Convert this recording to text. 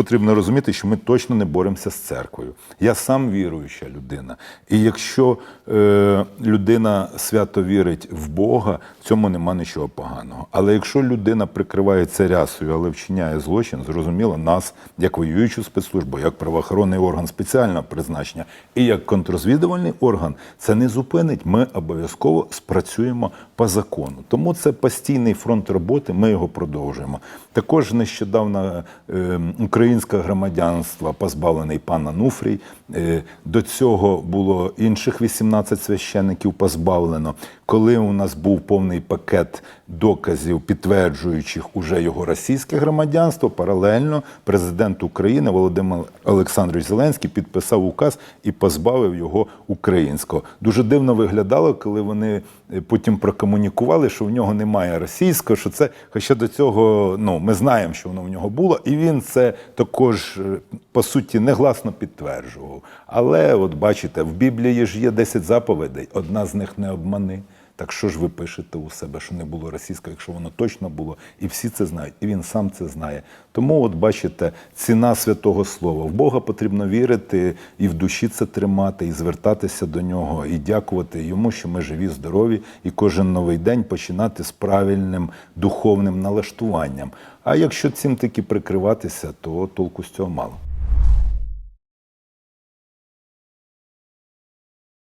потрібно розуміти, що ми точно не боремося з церквою. Я сам віруюча людина. І якщо е, людина свято вірить в Бога, в цьому нема нічого поганого. Але якщо людина прикривається рясою, але вчиняє злочин, зрозуміло, нас, як воюючу спецслужбу, як правоохоронний орган спеціального призначення і як контррозвідувальний орган, це не зупинить. Ми обов'язково спрацюємо по закону. Тому це постійний фронт роботи. Ми його продовжуємо. Також нещодавно е, українське громадянство позбавлений пан Ануфрій. Е, до цього було інших 18 священників позбавлено. Коли у нас був повний пакет доказів, підтверджуючих уже його російське громадянство, паралельно президент України Володимир Олександрович Зеленський підписав указ і позбавив його українського. Дуже дивно виглядало, коли вони е, потім прокомунікували, що в нього немає російського. Що це, хоча до цього ну ми знаємо, що воно в нього було, і він це також е, по суті негласно підтверджував. Але от бачите, в Біблії ж є 10 заповідей, одна з них не обмани. Так що ж ви пишете у себе, що не було російського, якщо воно точно було, і всі це знають, і він сам це знає. Тому, от бачите, ціна святого слова. В Бога потрібно вірити і в душі це тримати, і звертатися до нього, і дякувати йому, що ми живі, здорові, і кожен новий день починати з правильним духовним налаштуванням. А якщо цим таки прикриватися, то толку з цього мало.